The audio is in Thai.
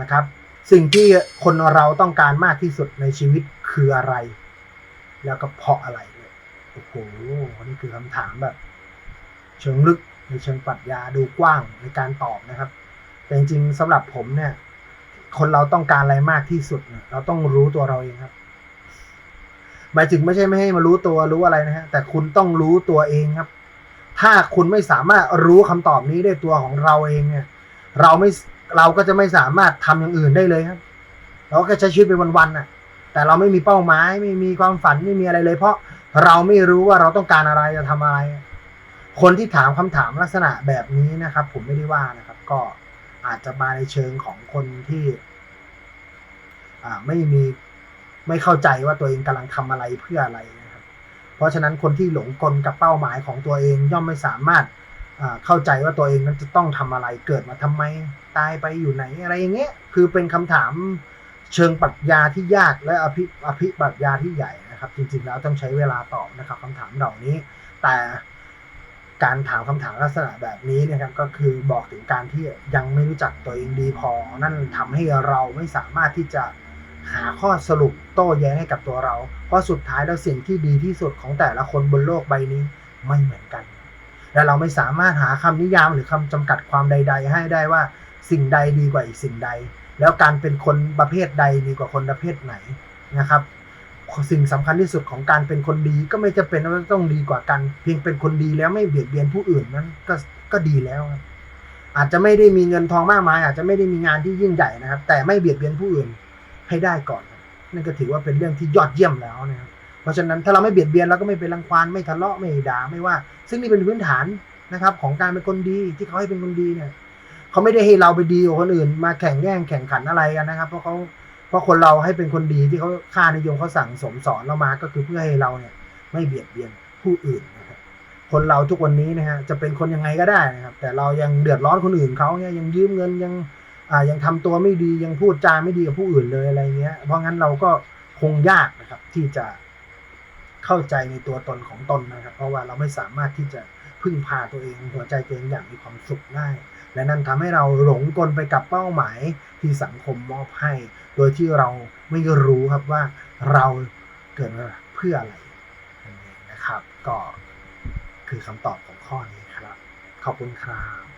นะครับ สิ่งที่คนเราต้องการมากที่สุดในชีวิตคืออะไร แล้วก็เพราะอะไรเนี่ยโอ้โหนี่คือคำถามแบบ เชิงลึกในเชิงปรัชญาดูกว้างในการตอบนะครับ แต่จริงๆสำหรับผมเนี่ย คนเราต้องการอะไรมากที่สุดเนี่ยเราต้องรู้ตัวเราเองครับหมายถึงไม่ใช่ไม่ให้มารู้ตัวรู้อะไรนะฮะแต่คุณต้องรู้ตัวเองครับ ถ้าคุณไม่สามารถรู้คำตอบนี้ด้วยตัวของเราเองเนี่ย เราไม่ เราก็จะไม่สามารถทำอย่างอื่นได้เลยครับ เราก็ใช้ชีวิตไปวันๆน่ะ แต่เราไม่มีเป้าหมายไม่มีความฝันไม่มีอะไรเลย เพราะเราไม่รู้ว่าเราต้องการอะไรจะทำอะไร คนที่ถามคำถามลักษณะแบบนี้นะครับ ผมไม่ได้ว่านะครับ ก็อาจจะมาในเชิงของคนที่ อ่าไม่มีไม่เข้าใจว่าตัวเองกำลังทำอะไรเพื่ออะไรนะครับ เพราะฉะนั้นคนที่หลงกลกับเป้าหมายของตัวเองย่อมไม่สามารถ เข้าใจว่าตัวเองนั้นจะต้องทำอะไรเกิดมาทำไมตายไปอยู่ไหนอะไรอย่างเงี้ยคือเป็นคำถามเชิงปรัชญาที่ยากและอภิอภิปรัชญาที่ใหญ่นะครับ จริง ๆ แล้วต้องใช้เวลาตอบนะครับคำถามเหล่านี้ แต่การถามคำถามลักษณะแบบนี้นะครับก็คือบอกถึงการที่ยังไม่รู้จักตัวเองดีพอ นั่นทำให้เราไม่สามารถที่จะหาข้อสรุปโต้แย้งให้กับตัวเรา เพราะสุดท้ายแล้วสิ่งที่ดีที่สุดของแต่ละคนบนโลกใบนี้ไม่เหมือนกัน และเราไม่สามารถหาคำนิยามหรือคำจำกัดความใด ๆ ให้ได้ว่าสิ่งใดดีกว่าอีกสิ่งใด แล้วการเป็นคนประเภทใดดีกว่าคนประเภทไหนนะครับ สิ่งสำคัญที่สุดของการเป็นคนดีก็ไม่จะเป็นว่าต้องดีกว่ากัน เพียงเป็นคนดีแล้วไม่เบียดเบียนผู้อื่นนั้นก็ก็ดีแล้วครับอาจจะไม่ได้มีเงินทองมากมาย อาจจะไม่ได้มีงานที่ยิ่งใหญ่นะครับ แต่ไม่เบียดเบียนผู้อื่นให้ได้ก่อน นั่นก็ถือว่าเป็นเรื่องที่ยอดเยี่ยมแล้วนะครับ เพราะฉะนั้นถ้าเราไม่เบียดเบียนเราก็ไม่เป็นรังควานไม่ทะเลาะไม่ด่าไม่ว่า ซึ่งนี่เป็นพื้นฐานนะครับ ของการเป็นคนดีที่เขาให้เป็นคนดีเนี่ยเขาไม่ได้ให้เราไปดีกว่าคนอื่น มาแข่งแย่งแข่งขันอะไรกันนะครับ เพราะเขาเพราะคนเราให้เป็นคนดีที่เขาค่านิยมเขาสั่งสมสอนเรามาก็คือเพื่อให้เราเนี่ย ไม่เบียดเบียนผู้อื่นนะครับคนเราทุกวันนี้นะฮะจะเป็นคนยังไงก็ได้นะครับ แต่เรายังเดือดร้อนคนอื่นเขาเนี่ยยังยืมเงินยังอ่ายังทำตัวไม่ดียังพูดจาไม่ดีกับผู้อื่นเลยอะไรเงี้ย เพราะงั้นเราก็คงยากนะครับที่จะ เข้าใจในตัวตนของตนนะครับ เพราะว่าเราไม่สามารถที่จะพึ่งพาตัวเองหัวใจตัวเองอย่างมีความสุขได้ และนั่นทำให้เราหลงกลไปกับเป้าหมายที่สังคมมอบให้ โดยที่เราไม่รู้ครับว่าเราเกิดมาเพื่ออะไรนั่นเองนะครับ ก็คือคำตอบของข้อนี้ครับ ขอบคุณครับ